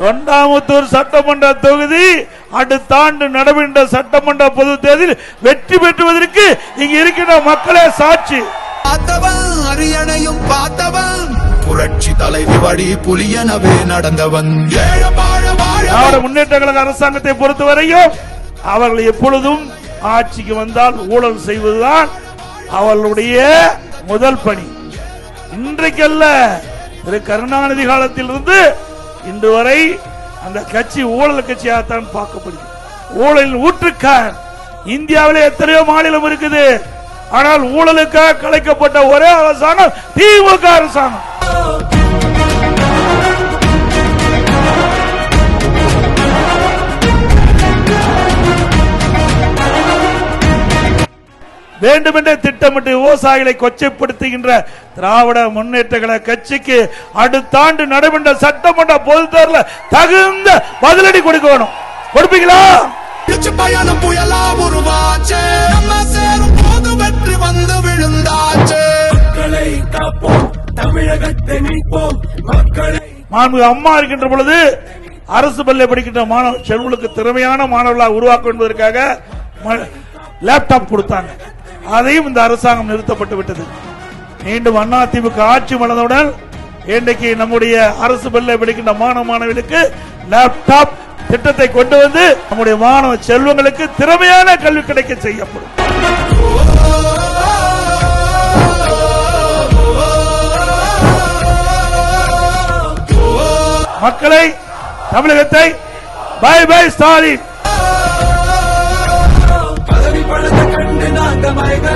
கோயம்புத்தூர் சட்டமன்ற தொகுதி அடுத்த ஆண்டு நடைபெற்ற சட்டமன்ற பொது தேர்தலில் வெற்றி பெற்றுவதற்கு இங்கு இருக்கின்ற மக்களே சாட்சி. பார்த்தவன் அரியணையும் பார்த்தவன் புரட்சி தலைவி வழி புலியனவே நடந்தவன். திராவிட முன்னேற்ற கழக அரசாங்கத்தை பொறுத்தவரையும் அவர்கள் எப்பொழுதும் ஆட்சிக்கு வந்தால் ஊழல் செய்வதுதான் அவர்களுடைய முதல் பணி. இன்றைக்கல்ல திரு கருணாநிதி காலத்திலிருந்து இன்று வரை அந்த கட்சி ஊழல் கட்சியாகத்தான் பார்க்கப்படுகிறது. ஊழலின் ஊற்றுக்கான் இந்தியாவிலே எத்தனையோ மாநிலம் இருக்குது. ஆனால் ஊழலுக்காக கலைக்கப்பட்ட ஒரே அரசாங்கம் திமுக அரசாங்கம். வேண்டுமென்றே திட்டமிட்டு விவசாயிகளை கொச்சைப்படுத்துகின்ற திராவிட முன்னேற்ற கழக கட்சிக்கு அடுத்த ஆண்டு நடைபெற்ற சட்டமன்ற பொது தேர்தல தகுந்த பதிலடி கொடுக்கணும் கொடுப்பீங்களா? பயணம் புயலா உருவாச்சே. நம்ம சேரும் போது வெற்றி வந்து விழுந்தாச்சே. மக்களை காப்போம். தமிழகத்தை மீட்போம். மக்களை மாண்பு அம்மா இருக்கின்ற பொழுது அரசு பள்ளி படிக்கின்ற மாணவ செல்வங்களுக்கு திறமையான மாணவர்களாக உருவாக்கும் என்பதற்காக ம- லேப்டாப் கொடுத்தாங்க. அதையும் இந்த அரசாங்கம் நிறுத்தப்பட்டு விட்டது. மீண்டும் அண்ணா ஆட்சி மலர்ந்தவுடன் இன்றைக்கு நம்முடைய அரசு பள்ளி படிக்கின்ற மாணவ மாணவிகளுக்கு லேப்டாப் திட்டத்தை கொண்டு வந்து நம்முடைய மாணவ செல்வங்களுக்கு திறமையான கல்வி கிடைக்க செய்யப்படும். மக்களை தமிழகத்தை bye bye Stalin my God.